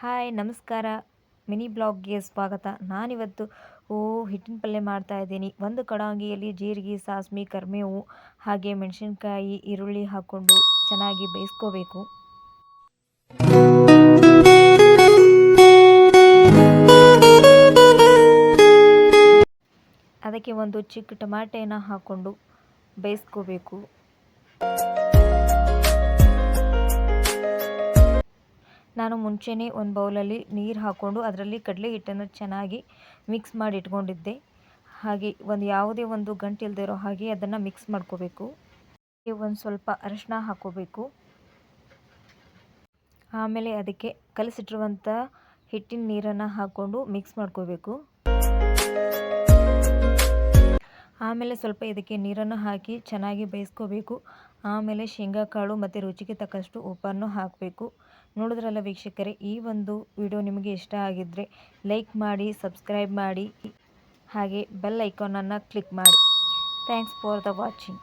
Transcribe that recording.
Hi, ನಮಸ್ಕಾರ. Mini ಬ್ಲಾಗ್ಗೆ ಸ್ವಾಗತ. ನಾನಿವತ್ತು, ಓ, ಹಿಟ್ಟಿನ ಪಲ್ಯ ಮಾಡ್ತಾ ಇದ್ದೀನಿ. ಒಂದು ಕಡಾಂಗಿಯಲ್ಲಿ ಜೀರಿಗೆ ಸಾಸ್ಮಿ ಕರಿಬೇವು ಹಾಗೆ ಮೆಣಸಿನ್ಕಾಯಿ, ಈರುಳ್ಳಿ ಹಾಕ್ಕೊಂಡು ಚೆನ್ನಾಗಿ ಬೇಯಿಸ್ಕೋಬೇಕು. ಅದಕ್ಕೆ ಒಂದು ಚಿಕ್ಕ ಟಮಾಟೆನ ಹಾಕ್ಕೊಂಡು ಬೇಯಿಸ್ಕೋಬೇಕು. ನಾನು ಮುಂಚೆನೇ ಒಂದು ಬೌಲಲ್ಲಿ ನೀರು ಹಾಕ್ಕೊಂಡು ಅದರಲ್ಲಿ ಕಡಲೆ ಹಿಟ್ಟನ್ನು ಚೆನ್ನಾಗಿ ಮಿಕ್ಸ್ ಮಾಡಿ ಇಟ್ಕೊಂಡಿದ್ದೆ. ಹಾಗೆ ಒಂದು ಯಾವುದೇ ಒಂದು ಗಂಟು ಇಲ್ಲದೆ ಇರೋ ಹಾಗೆ ಅದನ್ನು ಮಿಕ್ಸ್ ಮಾಡ್ಕೋಬೇಕು. ಒಂದು ಸ್ವಲ್ಪ ಅರಿಶಿನ ಹಾಕ್ಕೋಬೇಕು ಆಮೇಲೆ ಅದಕ್ಕೆ ಕಲಸಿಟ್ಟಿರುವಂಥ ಹಿಟ್ಟಿನ ನೀರನ್ನು ಹಾಕ್ಕೊಂಡು ಮಿಕ್ಸ್ ಮಾಡ್ಕೋಬೇಕು. ಆಮೇಲೆ ಸ್ವಲ್ಪ ಇದಕ್ಕೆ ನೀರನ್ನು ಹಾಕಿ ಚೆನ್ನಾಗಿ ಬೇಯಿಸ್ಕೋಬೇಕು. ಆಮೇಲೆ ಶೇಂಗಾ ಕಾಳು ಮತ್ತು ರುಚಿಗೆ ತಕ್ಕಷ್ಟು ಉಪ್ಪನ್ನು ಹಾಕಬೇಕು. ನೋಡಿದ್ರಲ್ಲ ವೀಕ್ಷಕರೇ, ಈ ಒಂದು ವಿಡಿಯೋ ನಿಮಗೆ ಇಷ್ಟ ಆಗಿದ್ದರೆ ಲೈಕ್ ಮಾಡಿ, ಸಬ್ಸ್ಕ್ರೈಬ್ ಮಾಡಿ. ಹಾಗೆ ಬೆಲ್ ಐಕಾನನ್ನು ಕ್ಲಿಕ್ ಮಾಡಿ. Thanks for the watching.